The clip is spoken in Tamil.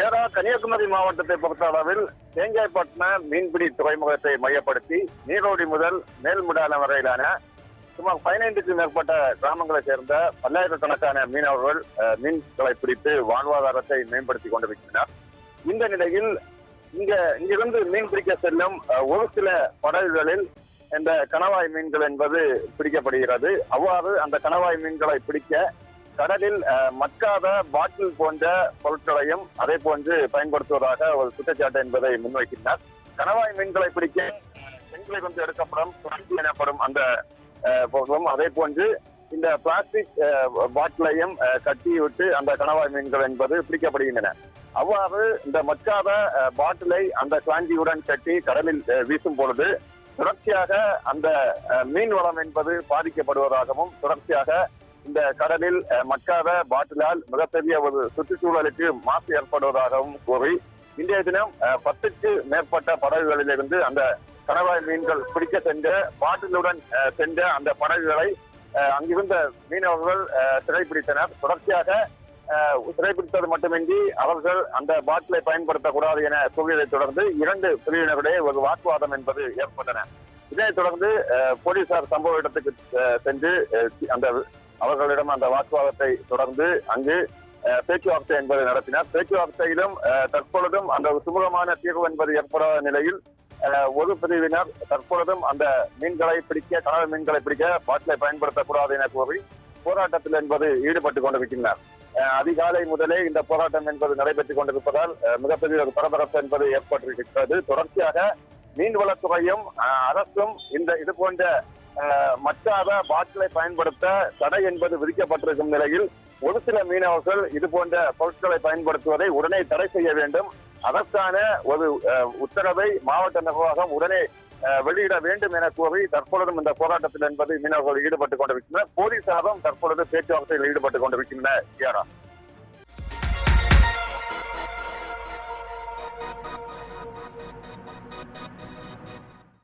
ஏரா கன்னியாகுமரி மாவட்டத்தை பொறுத்த அளவில் தேங்காய்பட்டினம் மீன்பிடி துறைமுகத்தை மையப்படுத்தி நீரோடி முதல் மேல்முடாலம் வரையிலான சுமார் பதினைந்துக்கும் மேற்பட்ட கிராமங்களைச் சேர்ந்த பல்லாயிரக்கணக்கான மீனவர்கள் மீன்களை பிடித்து வாழ்வாதாரத்தை மேம்படுத்தி கொண்டிருக்கின்றனர். இந்த நிலையில் இங்க இங்கிருந்து மீன் பிடிக்க செல்லும் ஒரு சில படகுகளில் இந்த கணவாய் மீன்கள் என்பது பிடிக்கப்படுகிறது. அவ்வாறு அந்த கணவாய் மீன்களை பிடிக்க கடலில் மட்காத பாட்டில் போன்ற பொருட்களையும் அதே போன்று பயன்படுத்துவதாக ஒரு குற்றச்சாட்டு என்பதை முன்வைக்கின்றனர் கணவாய் மீன்களை பிடிக்க பெண்களை கொண்டு எடுக்கப்படும் எனப்படும் அந்த பொருளும் அதே போன்று இந்த பிளாஸ்டிக் பாட்டிலையும் கட்டி விட்டு அந்த கணவாய் மீன்கள் என்பது பிடிக்கப்படுகின்றன. அவ்வாறு இந்த மட்காத பாட்டிலை அந்த கிளாஞ்சியுடன் கட்டி கடலில் வீசும் பொழுது தொடர்ச்சியாக அந்த மீன் வளம் என்பது பாதிக்கப்படுவதாகவும் தொடர்ச்சியாக இந்த கடலில் அஹ், மட்காத பாட்டிலால் மிகப்பெரிய ஒரு சுற்றுச்சூழலுக்கு மாசு ஏற்படுவதாகவும் கூறி இன்றைய தினம் அஹ், பத்துக்கு மேற்பட்ட படகுகளிலிருந்து அந்த கணவாய் மீன்கள் பிடிக்க சென்ற பாட்டிலுடன் சென்ற அந்த படகுகளை அஹ், அங்கிருந்த மீனவர்கள் அஹ், சிறைப்பிடித்தனர் தொடர்ச்சியாக அஹ், சிறைப்பிடித்தது மட்டுமின்றி அவர்கள் அந்த பாட்டிலை பயன்படுத்தக்கூடாது என கூறியதைத் தொடர்ந்து இரண்டு பிரிவினரிடையே ஒரு வாக்குவாதம் என்பது ஏற்பட்டன. இதைத் தொடர்ந்து அஹ், போலீசார் சம்பவ இடத்துக்கு அஹ், சென்று அந்த அவர்களிடம் அந்த வாக்குவாதத்தை தொடர்ந்து அங்கு பேச்சுவார்த்தை என்பதை நடத்தினார். பேச்சுவார்த்தையிலும் தற்பொழுதும் அந்த சுமூகமான தீர்வு என்பது ஏற்படாத நிலையில் அஹ், ஒரு பிரிவினர் தற்பொழுதும் அந்த மீன்களை பிடிக்க கடல் மீன்களை பிடிக்க பாட்டிலை பயன்படுத்தக்கூடாது என கூறி போராட்டத்தில் என்பது ஈடுபட்டுக் கொண்டிருக்கின்றனர். அஹ், அதிகாலை முதலே இந்த போராட்டம் என்பது நடைபெற்றுக் கொண்டிருப்பதால் மிகப்பெரிய ஒரு பரபரப்பு என்பது ஏற்பட்டிருக்கிறது. தொடர்ச்சியாக மீன்வளத்துறையும் அஹ், அரசும் இந்த இது போன்ற மற்றாத பாட்டிலை பயன்படுத்த தடை என்பது விதிக்கப்பட்டிருக்கும் நிலையில் ஒரு சில மீனவர்கள் இது போன்ற பொருட்களை பயன்படுத்துவதை உடனே தடை செய்ய வேண்டும். அதற்கான ஒரு அஹ், உத்தரவை மாவட்ட நிர்வாகம் உடனே அஹ், வெளியிட வேண்டும் என கூறி தற்பொழுதும் இந்த போராட்டத்தில் என்பது மீனவர்கள் ஈடுபட்டுக் கொண்டிருக்கின்றனர். போலீசாரும் தற்பொழுது பேச்சுவார்த்தையில் ஈடுபட்டுக் கொண்டிருக்கின்றனர்.